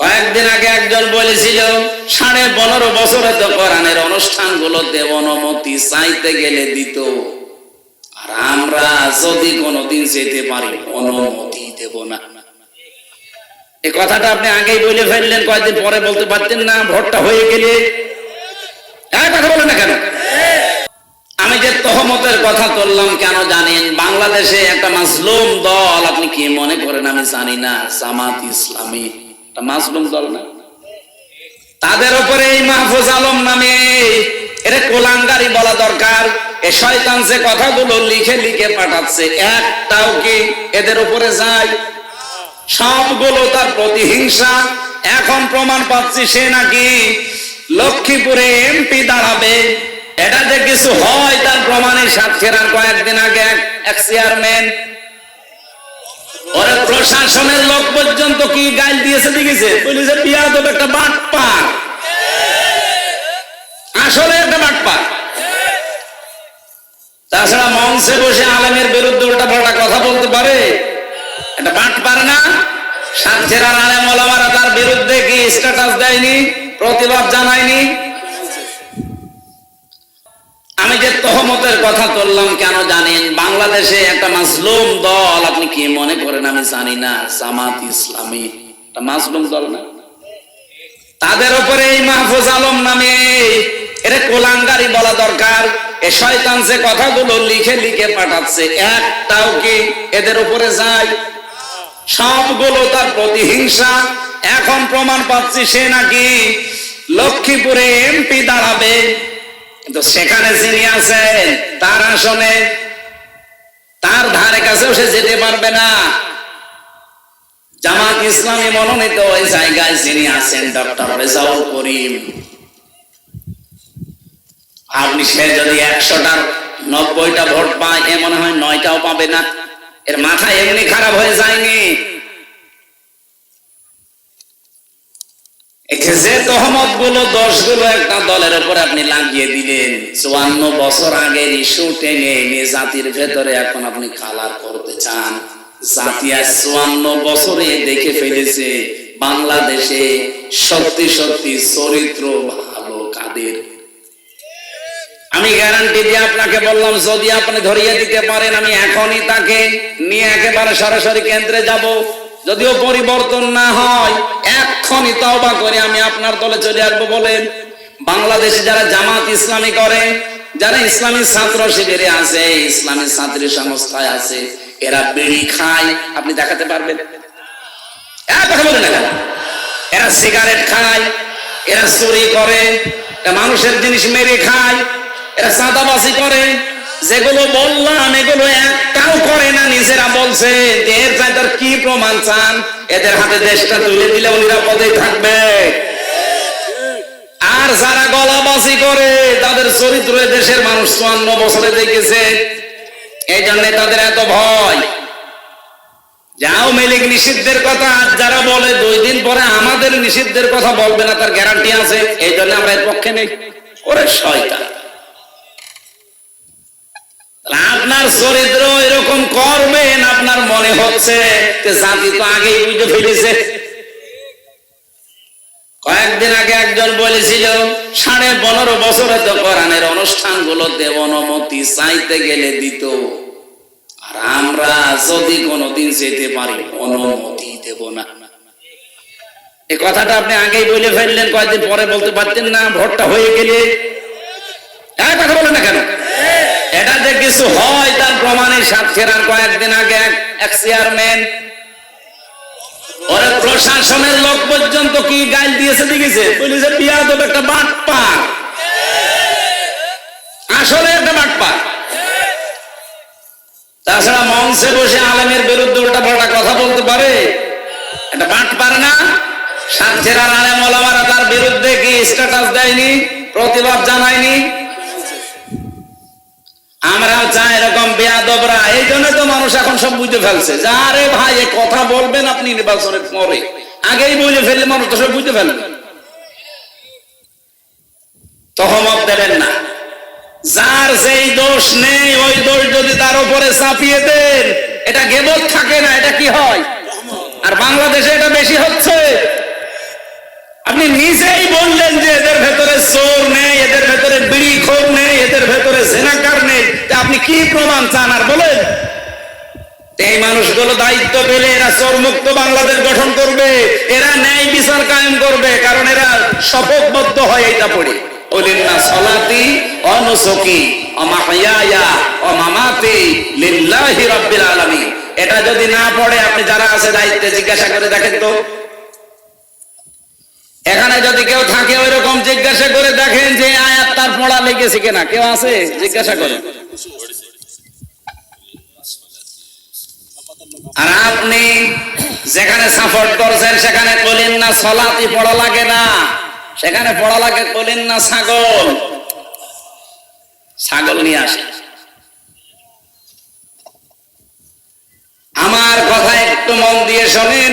কয়েকদিন আগে একজন বলেছিল, সাড়ে পনেরো বছরে তো কোরআনের অনুষ্ঠানগুলোতে অনুমতি চাইতে গেলে দিত। আর আমরা যদি কোনোদিন যেতে পারি, অনুমতি দেব না। এই কথাটা আপনি আগেই বলে ফেললেন, কয়েকদিন পরে বলতে পারতেন না, ভোটটা হয়ে গেলে। কথা না কেন? আমি যে তহমতের কথা তুললাম, কেন জানেন? বাংলাদেশে একটা মাসলুম দল, আপনি কি মনে করেন? আমি জানি না, জামাত ইসলামী। মাসলুম দল না? তাদের উপরে এই মাহফুজ আলম নামে এর কোলাঙ্গারি বলা দরকার। এ শয়তান যে কথাগুলো লিখে লিখে পাঠাচ্ছে, একটাও কি এদের উপরে যায়? সবগুলো তার প্রতিহিংসা। এখন প্রমাণ পাচ্ছি সে নাকি লক্ষ্মীপুরে এমপি দাঁড়াবে। এটাতে কিছু হয় তার প্রমাণের সাক্ষীরার কয়েকদিন আগে এক চেয়ারম্যান ওরে প্রশাসনের লোক পর্যন্ত কি গাইল দিয়েছে দেখেছে? বলেছে বিয়াদব একটা বাটপার। আসলে একটা বাটপার। তাছাড়া মঞ্চে বসে আলমের বিরুদ্ধে উল্টা পাল্টা কথা বলতে পারে? এটা বাট পারে না? সাক্ষীরা আলেম তার বিরুদ্ধে কি স্ট্যাটাস দেয়নি? প্রতিবাদ জানায়নি? আমি যে তহমতের কথা তুললাম কেন জানেন? বাংলাদেশে একটা মাসলুম দল, আপনি কি মনে করেন আমি জানি না, জামাত ইসলামী। মাসলুম দল না? তাদের উপরে এই মাহফুজ আলম নামে এর কোলাঙ্গারি বলা দরকার। এ শয়তান যে কথাগুলো লিখে লিখে পাঠাচ্ছে, একটাও কি এদের উপরে যায়? সবগুলো তার প্রতিহিংসা। এখন প্রমাণ পাচ্ছি সে নাকি লক্ষ্মীপুরে এমপি দাঁড়াবে। কিন্তু সেখানে যিনি আছেন, তার আসনে, তার ধারে কাছেও সে যেতে পারবে না। জামাত ইসলামী মনোনীত ওই জায়গায় যিনি আছেন, ডক্টর রেজাউল করিম। আপনি সে যদি একশোটার নব্বইটা ভোট পায়, এ মনে হয় নয়টাও পাবে না। এর মাথা এমনি খারাপ হয়ে যায়নি। যে তহমতগুলো দশগুলো একটা দলের উপর আপনি লাগিয়ে দিলেন, চুয়ান্ন বছর আগে ইস্যু টেনে এনে জাতির ভেতরে এখন আপনি করতে চান। জাতি আজ চুয়ান্ন বছরে দেখে ফেলেছে, বাংলাদেশে সত্যি সত্যি চরিত্র ভালো কাদের। আমি গ্যারান্টি দিয়ে আপনাকে বললাম, যদি আপনি ধরিয়ে দিতে পারেন, আমি এখনই তাকে নিয়ে একেবারে সরাসরি কেন্দ্রে যাব। যদিও পরিবর্তন না হয় এক্ষণই তওবা করে আমি আপনার দলে চলে আসব বলেন। বাংলাদেশে যারা জামাত ইসলামী করে, যারা ইসলামী ছাত্র শিবিরে আছে, ইসলামী ছাত্রী সংস্থায় আছে, এরা বিড়ি খায়। আপনি দেখাতে পারবেন? কেন? এরা সিগারেট খায়, এরা চুরি করে মানুষের জিনিস মেরে খায়, এরা চাঁদাবাজি করে যেগুলো বললাম, এগুলো একটাও করে না, নিজেরা বলছে এর তার কি প্রমাণ চান, এদের হাতে দেশটা তুলে দিলে নিরাপদে থাকবে। আর যারা গলাবাজি করে, তাদের চরিত্র দেশের মানুষ চুয়ান্ন বছরে দেখেছে। এই জন্য তাদের এত ভয়। যাও মেলিক নিষিদ্ধের কথা আজ যারা বলে দুই দিন পরে আমাদের নিষিদ্ধের কথা বলবে না, তার গ্যারান্টি আছে। এই জন্য আমরা এর পক্ষে নেই। ওরে শয়তান। আপনার চরিত্র এরকম করবেন আপনার মনে হচ্ছে? জাতি তো আগেই বুঝে ফেলেছে। কয়েকদিন আগে একজন বলেছিল, সাড়ে পনেরো বছরে তো কোরআনের অনুষ্ঠানগুলোতে অনুমতি চাইতে গেলে দিত। আর আমরা যদি কোনোদিন যেতে পারি, অনুমতি দেব না। এই কথাটা আপনি আগেই বলে ফেললেন, কয়েকদিন পরে বলতে পারতেন না, ভোটটা হয়ে গেলে। কথা বলেন না কেন? এটা যে কিছু হয়, তার প্রমাণের সাক্ষীরার কয়েকদিন আগে এক- চেয়ারম্যান ওরে প্রশাসনের লোক পর্যন্ত কি গাইল দিয়েছে দেখেছে? বলেছে বিয়াদব একটা বাটপার। আসলে একটা বাটপার। তাছাড়া মঞ্চে বসে আলেমের বিরুদ্ধে উল্টা পাল্টা কথা বলতে পারে? এটা বাট পারে না সাক্ষীরা আলেম ওলামারা তার বিরুদ্ধে কি স্ট্যাটাস দেয়নি? প্রতিবাদ জানায়নি? চাই এরকম বেয়াদবরা, এই জন্য তো মানুষ এখন সব বুঝতে ফেলছে। যে আরে ভাই কথা বলবেন আপনি নির্বাচনের পরে। আগেই বুঝে ফেললে মানুষ তো সব বুঝতে ফেলবে। তহমত দেবেন না। যার যেই দোষ নেই, ওই দোষ যদি তার উপরে চাপিয়ে দেন, এটা গেবত থাকে না, এটা কি হয়? আর বাংলাদেশে এটা বেশি হচ্ছে। আপনি নিজেই বললেন যে এদের ভেতরে চোর নেই এদের ভেতরে বিড়ি খোর নেই এদের ভেতরে জেনাকার নেই তা আপনি কি প্রমাণ চান আর বলেন? এই মানুষগুলো দায়িত্ব পেলে এরা চোরমুক্ত বাংলাদেশ গঠন করবে, এরা ন্যায় বিচার কায়েম করবে, কারণ এরা শপথবদ্ধ হয় এটা পড়ে। এটা যদি না পড়ে, আপনি যারা আছে দায়িত্বে জিজ্ঞাসা করে দেখেন তো। এখানে যদি কেউ থাকে ওই রকম জিজ্ঞাসা করে দেখেন যে আয়াত তার পড়া লেগেছে কিনা। কেউ আছে? জিজ্ঞাসা করেন আর আপনি যেখানে সাপোর্ট করছেন, সেখানে বলেন না সলাতি পড়া লাগে না। সেখানে পড়া লাগে বলেন না ছাগল। ছাগল নিয়ে আসে। আমার কথা একটু মন দিয়ে শোনেন।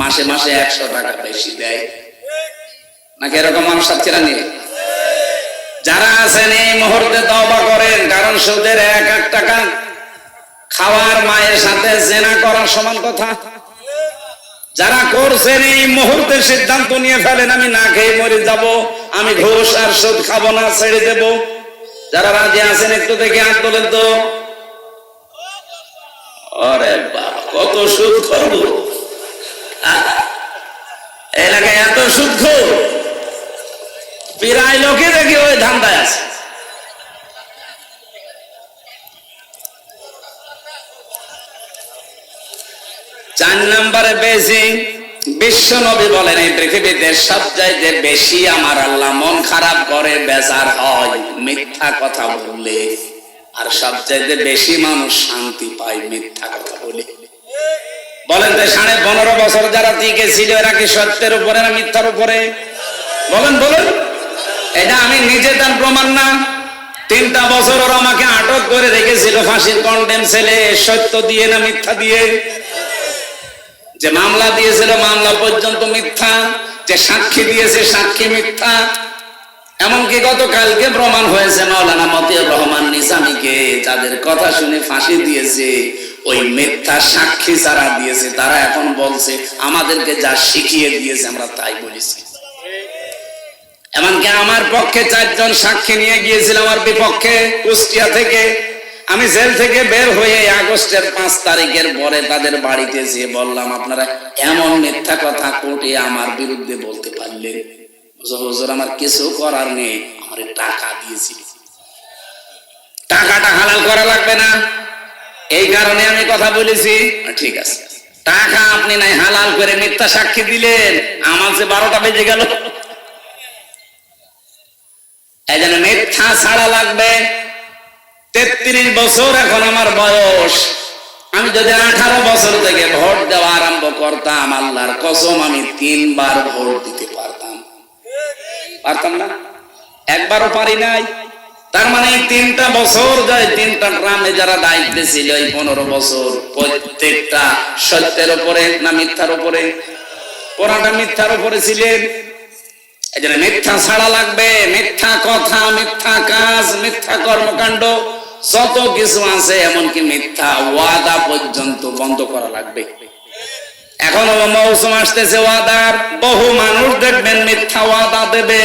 মাসে মাসে একশো টাকা বেশি দেয়। নাকি এরকম মানুষ যারা আছেন এই মুহূর্তে তবা করেন, কারণ সুদের এক এক টাকা খাওয়ার মায়ের সাথে জেনা করার সমান কথা। যারা করছেন এই মুহূর্তে সিদ্ধান্ত নিয়ে ফেলেন, আমি না খেয়ে মরে যাব, আমি ঘুষ আর সুদ খাব না, ছেড়ে দেব। যারা রাজি আছেন, একটু দেখে হাত তোলেন তো। আরে বাবা কত সুদ করব এলাকায় এত খোর প্রায় লোকে দেখি ওই ধান্দায় আছে। চার নম্বরে বেশি বিশ্ব নবী বলেন, এই পৃথিবীতে সব সবচাইতে বেশি আমার আল্লাহ মন খারাপ করে, বেজার হয়, মিথ্যা কথা বললে আর সব সবচাইতে বেশি মানুষ শান্তি পায়, মিথ্যা কথা বলে। বলেন তো, সাড়ে পনেরো বছর যারা টিকে ছিল, এরা কি সত্যের উপরে না মিথ্যার উপরে? বলেন বলেন। এটা আমি নিজে তার প্রমাণ না। তিনটা বছর ওরা আমাকে আটক করে রেখেছিল ফাঁসির কন্ডেম ছেলে সত্য দিয়ে না মিথ্যা দিয়ে? যে মামলা দিয়েছিল, মামলা পর্যন্ত মিথ্যা। যে সাক্ষী দিয়েছে, সাক্ষী মিথ্যা। এমনকি গতকালকে প্রমাণ হয়েছে মাওলানা মতিউর রহমান নিজামীকে, যাদের কথা শুনে ফাঁসি দিয়েছে, ওই মিথ্যা সাক্ষী যারা দিয়েছে, তারা এখন বলছে, আমাদেরকে যা শিখিয়ে দিয়েছে আমরা তাই বলেছি। এমনকি আমার পক্ষে চারজন সাক্ষী নিয়ে গিয়েছিল আমার বিপক্ষে কুষ্টিয়া থেকে। আমি জেল থেকে বের হয়ে আগস্টের পাঁচ তারিখের পরে তাদের বাড়িতে যেয়ে বললাম, আপনারা এমন মিথ্যা কথা কোর্টে আমার বিরুদ্ধে বলতে পারলেন? হুজুর, আমার কিছু করার নেই আমার টাকা দিয়েছিল। টাকাটা হালাল করা লাগবে না। এই কারণে আমি কথা বলেছি। ঠিক আছে। টাকা আপনি নাই হালাল করে মিথ্যা সাক্ষী দিলেন। আমার যে বারোটা বেজে গেল। এই জন্য মিথ্যা ছাড়া লাগবে। তেত্রিশ বছর এখন আমার বয়স। আমি যদি আঠারো বছর থেকে ভোট দেওয়া আরম্ভ করতাম আল্লাহর কসম আমি তিনবার ভোট দিতে পারতাম। পারতাম না। একবারও পারি নাই। তার মানে তিনটা বছর যায়, তিনটা গ্রামে যারা দায়িত্বে ছিল এই পনেরো বছর, প্রত্যেকটা সত্যের উপরে না মিথ্যার উপরে? পড়াটা মিথ্যার উপরে ছিলেন। মিথ্যা ছাড়া লাগবে। মিথ্যা কথা, মিথ্যা কাজ, মিথ্যা কর্মকাণ্ড, যত কিছু আছে, এমনকি মিথ্যা ওয়াদা পর্যন্ত বন্ধ করা লাগবে। এখন হলো মৌসুম আসতেছে, ওয়াদার। বহু মানুষ দেখবেন মিথ্যা ওয়াদা দেবে।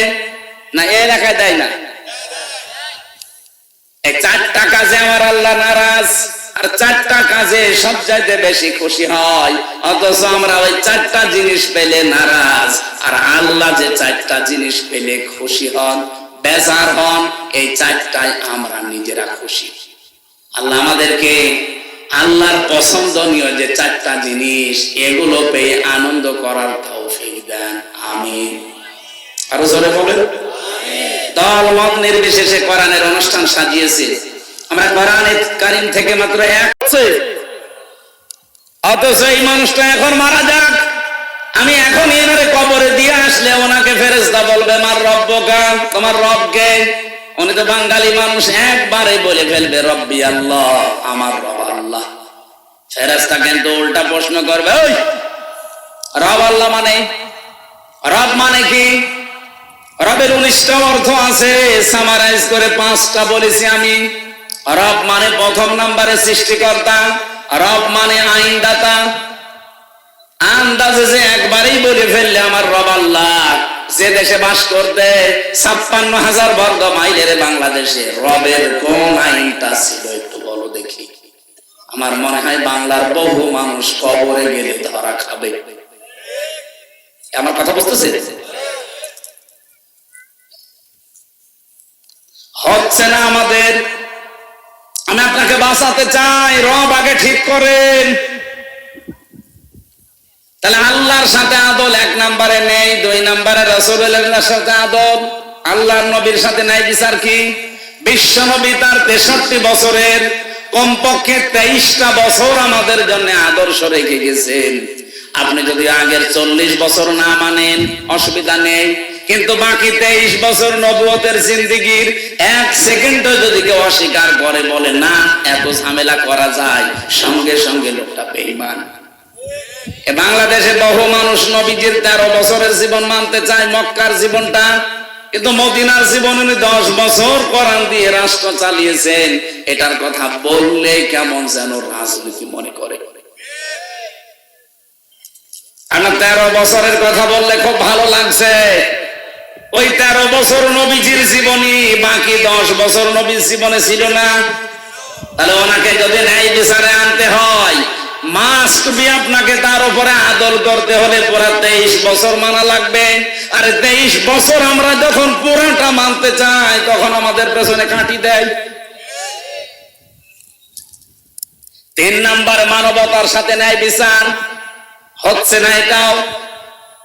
না, এ এলাকায় দেয় না। চারটা কাজে আমার আল্লাহ নারাজ। আর চারটা কাজে বেশি খুশি হয়। অথচ আমরা ওই চারটা জিনিস পেলে নারাজ। আর আল্লাহ যে চারটা জিনিস পেলে খুশি হন, বেজার হন, এই চারটায় আমরা নিজেরা খুশি। আল্লাহ আমাদেরকে আল্লাহর পছন্দনীয় যে চারটা জিনিস, এগুলো পেয়ে আনন্দ করার তৌফিক দেন। আমিন। আরও জোরে বলেন। দল মত নির্বিশেষে কোরআনের অনুষ্ঠান সাজিয়েছে। আমরা কোরআনের কারিম থেকে মাত্র এক আছে। অথচ এই মানুষটা এখন মারা যাক। আমি এখন এনারে কবরে দিয়ে আসলে ওনাকে ফেরেস্তা বলবে আমার রব্বকা তোমার রবকে উনি তো বাঙালি মানুষ, একবারে বলে ফেলবে, রব্বি আল্লাহ, আমার রব আল্লাহ। ফেরেস্তা কিন্তু উল্টা প্রশ্ন করবে, ওই, রব আল্লাহ মানে? রব মানে কি? রবের উনিশটা অর্থ আছে সামারাইজ করে পাঁচটা বলেছি আমি। রব মানে প্রথম নাম্বারে সৃষ্টিকর্তা, রব মানে আইনদাতা। আন্দাজে যে একবারেই বলে ফেললে আমার রব আল্লাহ যে দেশে বাস করতে ছাপ্পান্ন হাজার বর্গ মাইলের বাংলাদেশে রবের কোন আইনটা ছিল একটু বলো দেখি। আমার মনে হয় বাংলার বহু মানুষ কবরে গেলে ধরা খাবে। আমার কথা বুঝতেছে? হচ্ছে না আমাদের। আমি আপনাকে বাঁচাতে চাই, রব আগে ঠিক করেন। তাহলে আল্লাহর সাথে আদল এক নম্বরে নেই, দুই নম্বরে রসুলের সাথে আদল। আল্লাহর নবীর সাথে নাই বিচার কি? বিশ্ব নবী তার তেষট্টি বছরের কমপক্ষে তেইশটা বছর আমাদের জন্য আদর্শ রেখে গেছেন। আপনি যদি আগের চল্লিশ বছর না মানেন, অসুবিধা নেই। কিন্তু বাকি তেইশ বছর নবুয়তের জিন্দিগির এক সেকেন্ড যদি কেউ অস্বীকার করে, বলে, না, এত ঝামেলা করা যায়। সঙ্গে সঙ্গে লোকটা বেইমান বাংলাদেশে বহু মানুষ নবীজির তেরো বছরের জীবন মানতে চায়, মক্কার জীবনটা। কিন্তু মদিনার জীবন উনি দশ বছর কোরআন দিয়ে রাষ্ট্র চালিয়েছেন। এটার কথা বললে কেমন যেন রাজনীতি মনে করে। তেরো বছরের কথা বললে খুব ভালো লাগছে। ওই তেরো বছর নবীজির জীবনী বাকি দশ বছর নবীর জীবনে ছিল না। তাহলে ওনাকে যদি ন্যায় বিচারে আনতে হয় মাস্ট দিয়ে আপনাকে তার উপরে আদল করতে হলে পুরা তেইশ বছর মানা লাগবে। আর তেইশ বছর আমরা যখন পুরাটা মানতে চাই, তখন আমাদের পেছনে কাটি দেয়। তিন নাম্বার মানবতার সাথে ন্যায় বিচার। হচ্ছে না এটাও।